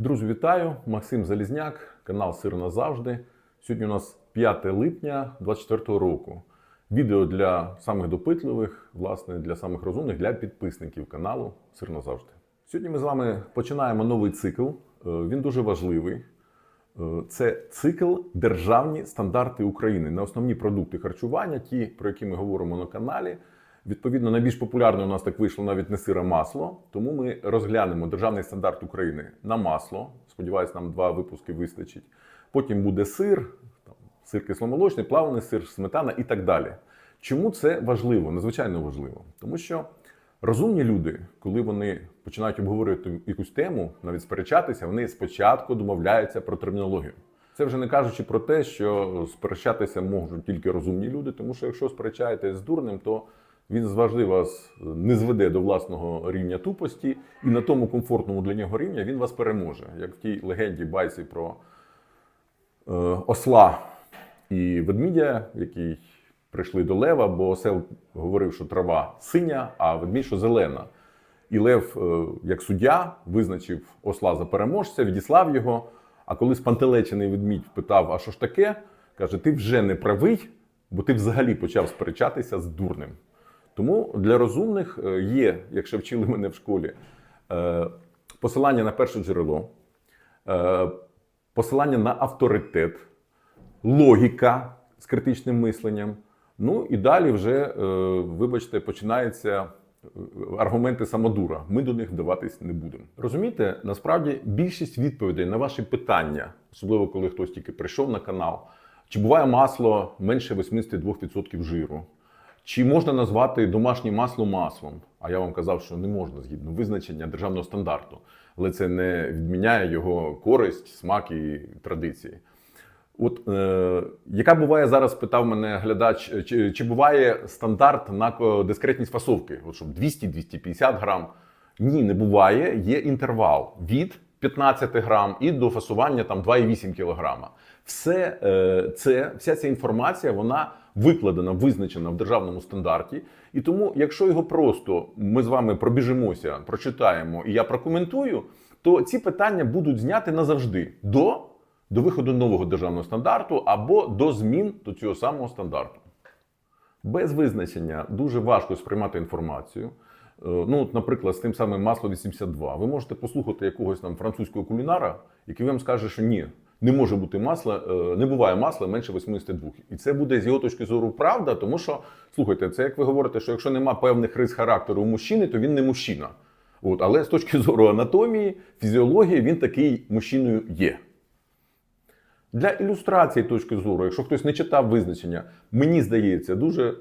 Друзі, вітаю! Максим Залізняк, канал Сир назавжди. Сьогодні у нас 5 липня 2024 року. Відео для самих допитливих, власне, для самих розумних, для підписників каналу Сир назавжди. Сьогодні ми з вами починаємо новий цикл. Е, Він дуже важливий. Е, Це цикл Державні стандарти України на основні продукти харчування, ті, про які ми говоримо на каналі. Відповідно, найбільш популярне у нас так вийшло навіть не сир, а масло. Тому ми розглянемо державний стандарт України на масло. Сподіваюсь, нам два випуски вистачить. Потім буде сир, сир кисломолочний, плавлений сир, сметана і так далі. Чому це важливо? Надзвичайно важливо. Тому що розумні люди, коли вони починають обговорювати якусь тему, навіть сперечатися, вони спочатку домовляються про термінологію. Це вже не кажучи про те, що сперечатися можуть тільки розумні люди, тому що якщо сперечаєтесь з дурним, то він завжди вас не зведе до власного рівня тупості, і на тому комфортному для нього рівня він вас переможе. Як в тій легенді байці про е, осла і ведмідя, який прийшли до лева, бо осел говорив, що трава синя, а ведмідь, що зелена. І Лев, е, як суддя, визначив осла за переможця, відіслав його. А коли спантелечений ведмідь питав, а що ж таке, каже: ти вже не правий, бо ти взагалі почав сперечатися з дурним. Тому для розумних е, є, якщо вчили мене в школі, е, посилання на перше джерело, е, посилання на авторитет, логіка з критичним мисленням. Ну і далі вже, вибачте, починаються аргументи самодура. Ми до них вдаватись не будемо. Розумієте, насправді більшість відповідей на ваші питання, особливо коли хтось тільки прийшов на канал, чи буває масло менше 82% жиру? Чи можна назвати домашнє масло маслом? А я вам казав, що не можна згідно визначення державного стандарту, але це не відміняє його користь, смак і традиції. От е, яка буває зараз, питав мене глядач, чи, чи буває стандарт на дискретність фасовки? От щоб 200-250 грам? Ні, не буває. Є інтервал від 15 грам і до фасування там 2,8 кілограма. Все е, це, вся ця інформація вона викладена, визначена в державному стандарті. І тому, якщо його просто ми з вами пробіжимося, прочитаємо і я прокоментую, то ці питання будуть зняти назавжди до до виходу нового державного стандарту або до змін до цього самого стандарту. Без визначення дуже важко сприймати інформацію. Е, Ну, наприклад, з тим самим масло 82. Ви можете послухати якогось там французького кулінара, який вам скаже, що ні, не може бути масла, е, не буває масла менше 82. І це буде з його точки зору правда, тому що, слухайте, це як ви говорите, що якщо нема певних рис характеру у мужчини, то він не мужчина. От, але з точки зору анатомії, фізіології, він такий мужчиною є. Для ілюстрації точки зору, якщо хтось не читав визначення, мені здається, дуже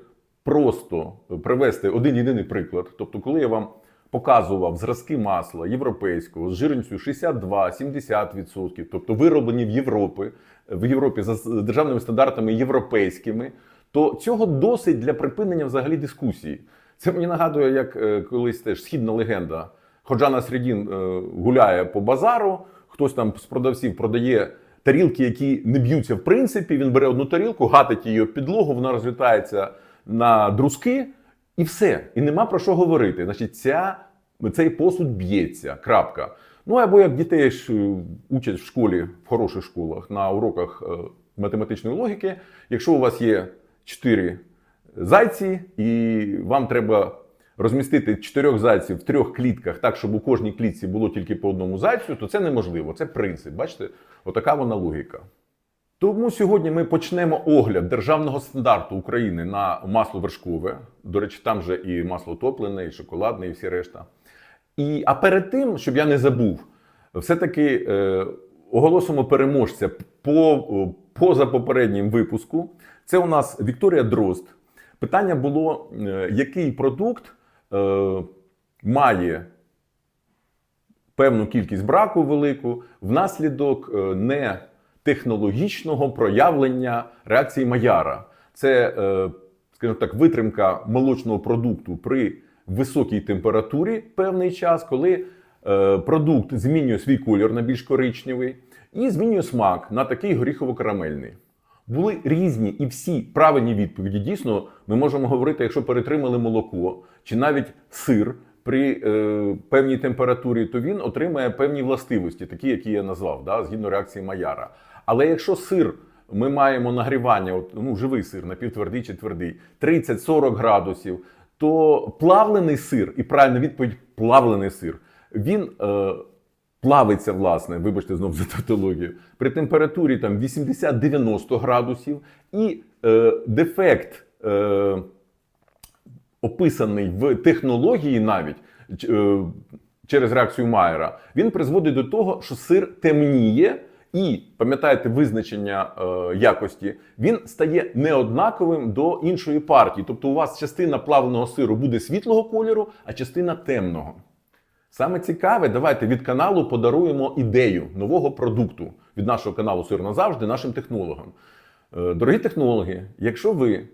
просто привести один єдиний приклад. Тобто, коли я вам показував зразки масла європейського з жирністю 62-70%, тобто вироблені в Європі, в Європі за державними стандартами європейськими, то цього досить для припинення взагалі дискусії. Це мені нагадує, як е, колись теж східна легенда. Ходжана Средін е, гуляє по базару, хтось там з продавців продає тарілки, які не б'ються в принципі. Він бере одну тарілку, гатить її об підлогу, вона розлітається на друзки, і все. І нема про що говорити. Значить, ця, цей посуд б'ється. Крапка. Ну або як дітей е, учать в школі, в хороших школах, на уроках е, математичної логіки. Якщо у вас є чотири зайці, і вам треба розмістити чотирьох зайців в трьох клітках так, щоб у кожній клітці було тільки по одному зайцю, то це неможливо. Це принцип. Бачите, отака вона логіка. Тому сьогодні ми почнемо огляд державного стандарту України на масло вершкове. До речі, там же і масло топлене, і шоколадне, і всі решта. І, а перед тим, щоб я не забув, все-таки е, оголосимо переможця по, поза попереднім випуску. Це у нас Вікторія Дрозд. Питання було, е, який продукт е, має певну кількість браку велику внаслідок е, не технологічного проявлення реакції Маяра. Це, е, скажімо так, витримка молочного продукту при високій температурі певний час, коли е, продукт змінює свій колір на більш коричневий і змінює смак на такий горіхово-карамельний. Були різні і всі правильні відповіді. Дійсно, ми можемо говорити, якщо перетримали молоко чи навіть сир при е, певній температурі, то він отримає певні властивості, такі, які я назвав, да, згідно реакції Майяра. Але якщо сир ми маємо нагрівання, от, ну, живий сир, напівтвердий чи твердий, 30-40 градусів, то плавлений сир, і правильна відповідь плавлений сир, він е, плавиться, власне, вибачте знову за тавтологію, при температурі там 80-90 градусів, і е, дефект. Е, описаний в технології навіть е, через реакцію Майера, він призводить до того, що сир темніє. І пам'ятаєте визначення е, якості, він стає неоднаковим до іншої партії. Тобто, у вас частина плавленого сиру буде світлого кольору, а частина темного. Саме цікаве, давайте від каналу подаруємо ідею нового продукту від нашого каналу Сир назавжди нашим технологам. Е, Дорогі технологи, якщо ви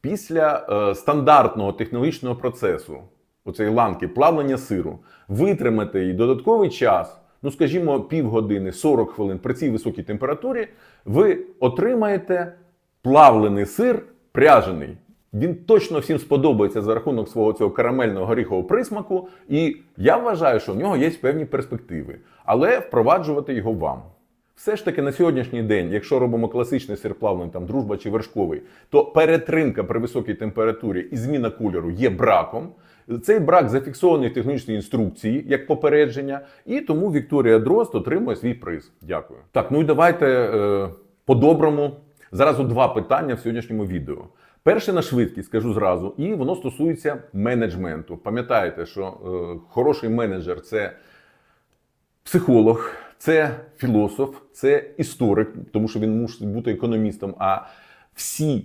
після е, стандартного технологічного процесу, оцеї ланки плавлення сиру, витримати і додатковий час, ну скажімо, півгодини, 40 хвилин при цій високій температурі, ви отримаєте плавлений сир пряжений. Він точно всім сподобається за рахунок свого цього карамельного горіхового присмаку, і я вважаю, що в нього є певні перспективи, але впроваджувати його вам. Все ж таки на сьогоднішній день, якщо робимо класичний сир там дружба чи вершковий, то перетримка при високій температурі і зміна кольору є браком. Цей брак зафіксований в технічній інструкції як попередження, і тому Вікторія Дрозд отримує свій приз. Дякую. Так, ну і давайте е, по-доброму. Зразу два питання в сьогоднішньому відео. Перше на швидкість скажу зразу, і воно стосується менеджменту. Пам'ятаєте, що е, хороший менеджер це психолог, це філософ, це історик, тому що він мусить бути економістом. А всі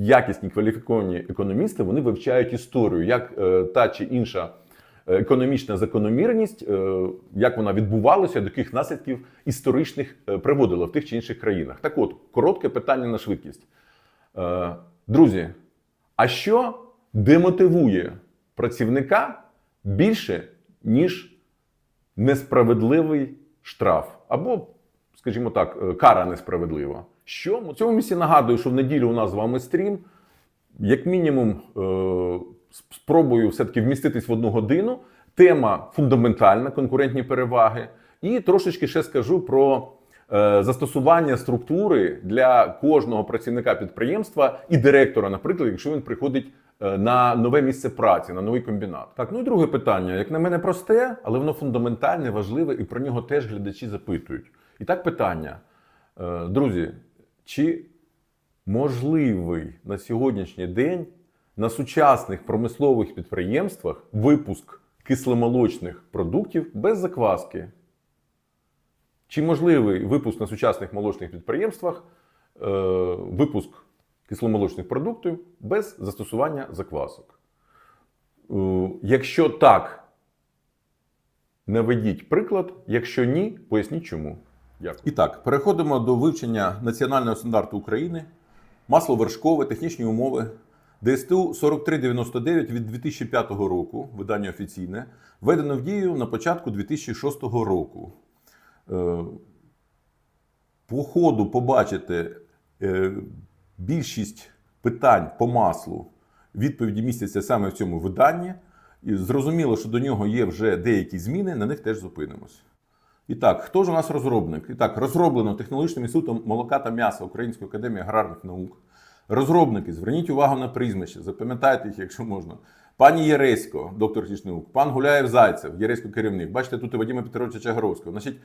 якісні кваліфіковані економісти вони вивчають історію, як е, та чи інша е, економічна закономірність, е, як вона відбувалася, до яких наслідків історичних е, приводила в тих чи інших країнах. Так от, коротке питання на швидкість. Друзі, а що демотивує працівника більше, ніж несправедливий штраф? Або, скажімо так, е, кара несправедлива? Що? У цьому місці нагадую, що в неділю у нас з вами стрім. Як мінімум, е, спробую все-таки вміститись в одну годину. Тема фундаментальна, конкурентні переваги. І трошечки ще скажу про е, застосування структури для кожного працівника підприємства і директора, наприклад, якщо він приходить на нове місце праці, на новий комбінат. Так, ну і друге питання, як на мене, просте, але воно фундаментальне, важливе, і про нього теж глядачі запитують. І так питання, Е, друзі, чи можливий на сьогоднішній день на сучасних промислових підприємствах випуск кисломолочних продуктів без закваски? Чи можливий випуск на сучасних молочних підприємствах, е, випуск кисломолочних продуктів без застосування заквасок? Е, якщо так, наведіть приклад. Якщо ні, поясніть чому. Дякую. І так, переходимо до вивчення національного стандарту України, масло вершкове, технічні умови. ДСТУ 4399 від 2005 року, видання офіційне, введено в дію на початку 2006 року. Е, По ходу побачите е, більшість питань по маслу, відповіді містяться саме в цьому виданні. І зрозуміло, що до нього є вже деякі зміни, на них теж зупинимось. І так, хто ж у нас розробник? І так, розроблено технологічним інститутом молока та м'яса Української академії аграрних наук. Розробники, зверніть увагу на прізвище, запам'ятайте їх, якщо можна. Пані Єресько, доктор наук, пан Гуляєв Зайцев, Єресько керівник. Бачите, тут і Вадима Петровича Чагаровського. Значить,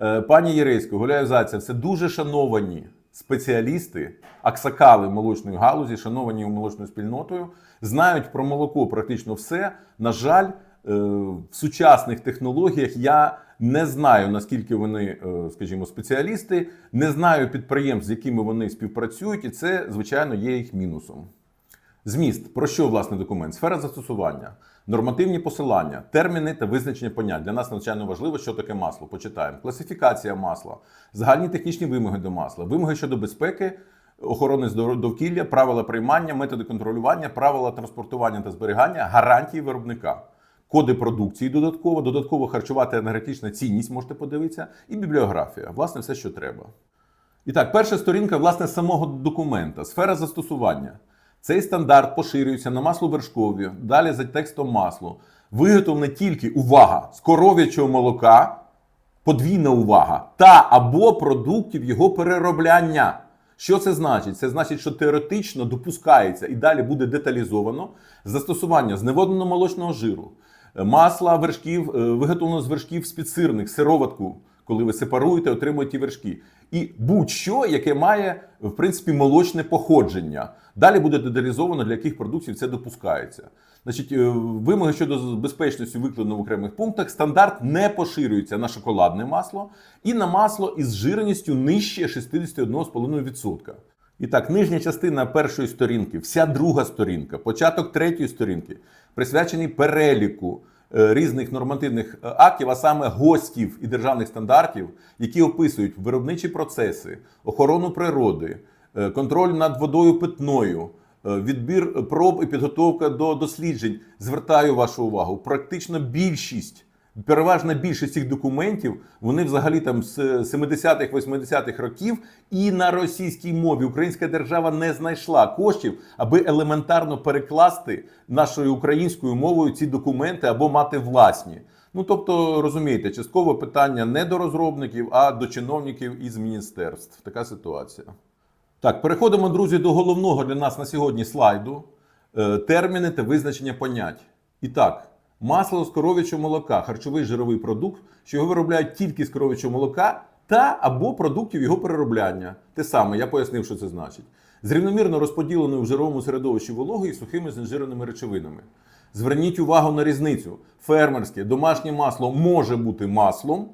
е, пані Єресько, Гуляєв Зайцев це дуже шановані спеціалісти, аксакали молочної галузі, шановані молочною спільнотою, знають про молоко практично все. На жаль, е, в сучасних технологіях я не знаю, наскільки вони, е, скажімо, спеціалісти, не знаю підприємств, з якими вони співпрацюють, і це, звичайно, є їх мінусом. Зміст про що власне документ? Сфера застосування, нормативні посилання, терміни та визначення понять. Для нас надзвичайно важливо, що таке масло. Почитаємо. Класифікація масла, загальні технічні вимоги до масла, вимоги щодо безпеки, охорони довкілля, правила приймання, методи контролювання, правила транспортування та зберігання, гарантії виробника. Коди продукції додатково, додатково харчова та енергетична цінність можете подивитися, і бібліографія. Власне, все, що треба. І так, перша сторінка власне самого документа, сфера застосування. Цей стандарт поширюється на масло вершкові, далі за текстом масло, виготовлене тільки увага з коров'ячого молока, подвійна увага, та або продуктів його переробляння. Що це значить? Це значить, що теоретично допускається і далі буде деталізовано застосування зневодненого молочного жиру, масла вершків, е, виготовленого з вершків спідсирних, сироватку, коли ви сепаруєте, отримуєте ті вершки. І будь-що, яке має в принципі молочне походження. Далі буде деталізовано, для яких продуктів це допускається. Значить, е, вимоги щодо безпечності викладено в окремих пунктах. Стандарт не поширюється на шоколадне масло і на масло із жирністю нижче 61,5%. І так, нижня частина першої сторінки, вся друга сторінка, початок третьої сторінки присвячений переліку різних нормативних е, актів, а саме гостів і державних стандартів, які описують виробничі процеси, охорону природи, е, контроль над водою питною, е, відбір проб і підготовка до досліджень. Звертаю вашу увагу, практично більшість. Переважна більшість цих документів вони взагалі там з 70-х, 80-х років і на російській мові українська держава не знайшла коштів, аби елементарно перекласти нашою українською мовою ці документи або мати власні. Ну тобто, розумієте, частково питання не до розробників, а до чиновників із міністерств. Така ситуація. Так, переходимо, друзі, до головного для нас на сьогодні слайду: Е, терміни та визначення понять. І так, масло з коров'ячого молока, харчовий жировий продукт, що його виробляють тільки з коров'ячого молока та або продуктів його переробляння. Те саме, я пояснив, що це значить. З рівномірно розподіленою в жировому середовищі вологою і сухими знежиреними речовинами. Зверніть увагу на різницю. Фермерське домашнє масло може бути маслом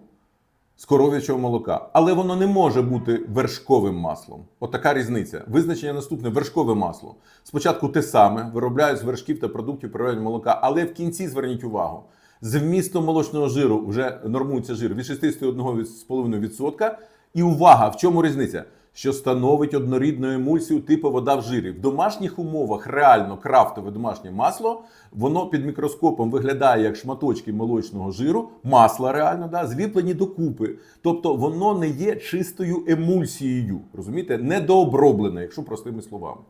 з коров'ячого молока, але воно не може бути вершковим маслом. Отака різниця. Визначення наступне вершкове масло. Спочатку те саме виробляють з вершків та продуктів природного молока, але в кінці зверніть увагу. З вмістом молочного жиру вже нормується жир від 61,5%. І увага, в чому різниця? Що становить однорідну емульсію типу вода в жирі. В домашніх умовах реально крафтове домашнє масло, воно під мікроскопом виглядає як шматочки молочного жиру, масла реально, да, зліплені докупи. Тобто воно не є чистою емульсією, розумієте, недооброблене, якщо простими словами.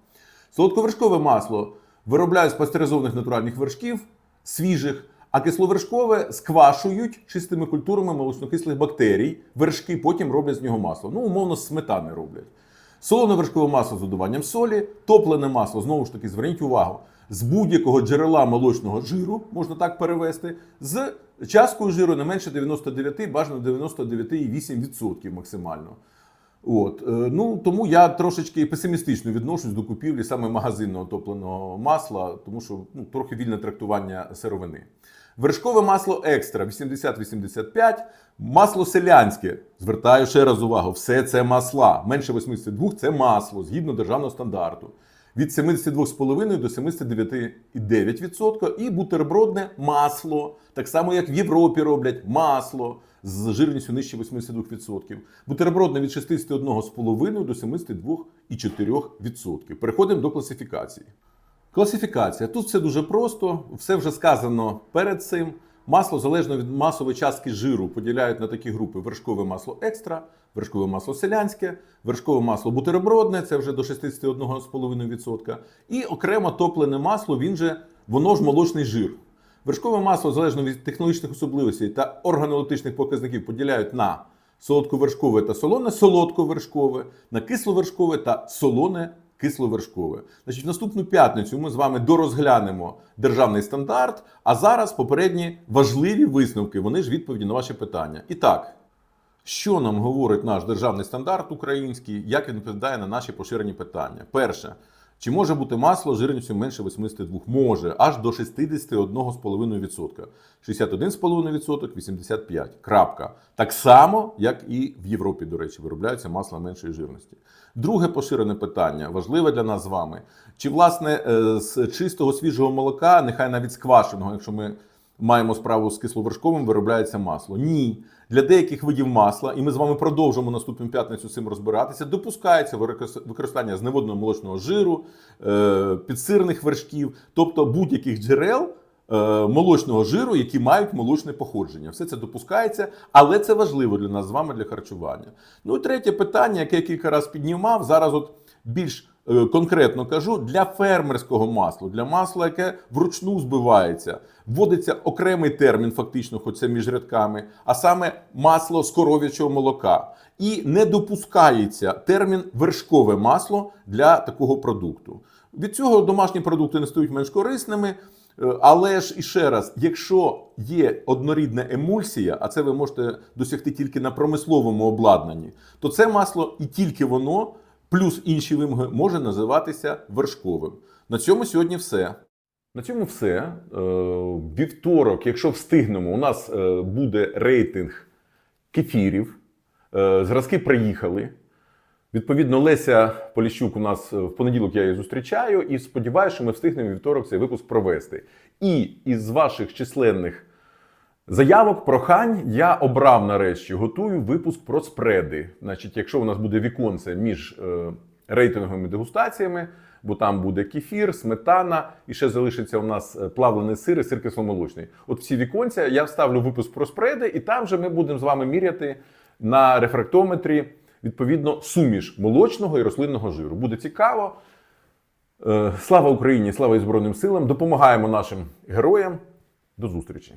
Солодковершкове масло виробляють з пастеризованих натуральних вершків, свіжих, а кисловершкове сквашують чистими культурами молочнокислих бактерій, вершки, потім роблять з нього масло. Ну, умовно, з сметани роблять. Солоне вершкове масло з додаванням солі, топлене масло, знову ж таки, зверніть увагу, з будь-якого джерела молочного жиру, можна так перевести, з часткою жиру не менше 99, бажано 99,8% максимально. От, е, ну тому я трошечки песимістично відношусь до купівлі саме магазинного топленого масла, тому що ну, трохи вільне трактування сировини. Вершкове масло екстра 80-85, масло селянське. Звертаю ще раз увагу, все це масла. Менше 82 це масло згідно державного стандарту. Від 72,5 до 79,9% і бутербродне масло, так само як в Європі роблять масло з жирністю нижче 82%. Бутербродне від 61,5 до 72,4%. Переходимо до класифікації. Класифікація. Тут все дуже просто, все вже сказано перед цим. Масло залежно від масової частки жиру поділяють на такі групи: вершкове масло екстра, вершкове масло селянське, вершкове масло бутербродне, це вже до 61,5%. І окремо топлене масло, він же воно ж молочний жир. Вершкове масло залежно від технологічних особливостей та органолептичних показників поділяють на солодковершкове та солоне солодковершкове, на кисловершкове та солоне кисловершкове. Значить, в наступну п'ятницю ми з вами дорозглянемо державний стандарт. А зараз попередні важливі висновки. Вони ж відповіді на ваші питання. І так, що нам говорить наш державний стандарт український, як він відповідає на наші поширені питання? Перше. Чи може бути масло жирністю менше 82? Може, аж до 61,5%. 61,5%, 85%. Крапка. Так само, як і в Європі, до речі, виробляються масла меншої жирності. Друге поширене питання, важливе для нас з вами. Чи, власне, е, з чистого свіжого молока, нехай навіть сквашеного, якщо ми маємо справу з кисловершковим, виробляється масло? Ні. Для деяких видів масла, і ми з вами продовжимо наступну п'ятницю цим розбиратися, допускається використання зневодного молочного жиру, е, підсирних вершків, тобто будь-яких джерел е, молочного жиру, які мають молочне походження. Все це допускається, але це важливо для нас з вами для харчування. Ну і третє питання, яке я кілька разів піднімав, зараз от більш конкретно кажу, для фермерського масла, для масла, яке вручну збивається, вводиться окремий термін, фактично, хоч це між рядками, а саме масло з коров'ячого молока. І не допускається термін вершкове масло для такого продукту. Від цього домашні продукти не стають менш корисними. Е, Але ж і ще раз, якщо є однорідна емульсія, а це ви можете досягти тільки на промисловому обладнанні, то це масло і тільки воно, плюс інші вимоги, може називатися вершковим. На цьому сьогодні все. На цьому все. Е, Вівторок, якщо встигнемо, у нас е, буде рейтинг кефірів. Е, Зразки приїхали. Відповідно, Леся Поліщук у нас в понеділок я її зустрічаю і сподіваюся, що ми встигнемо вівторок цей випуск провести. І із ваших численних заявок, прохань, я обрав нарешті, готую випуск про спреди. Значить, якщо у нас буде віконце між е, рейтинговими дегустаціями, бо там буде кефір, сметана, і ще залишиться у нас е, плавлений сир і сир кисломолочний. От всі віконця я вставлю випуск про спреди, і там же ми будемо з вами міряти на рефрактометрі відповідно суміш молочного і рослинного жиру. Буде цікаво. Е, Слава Україні, слава і Збройним силам! Допомагаємо нашим героям. До зустрічі!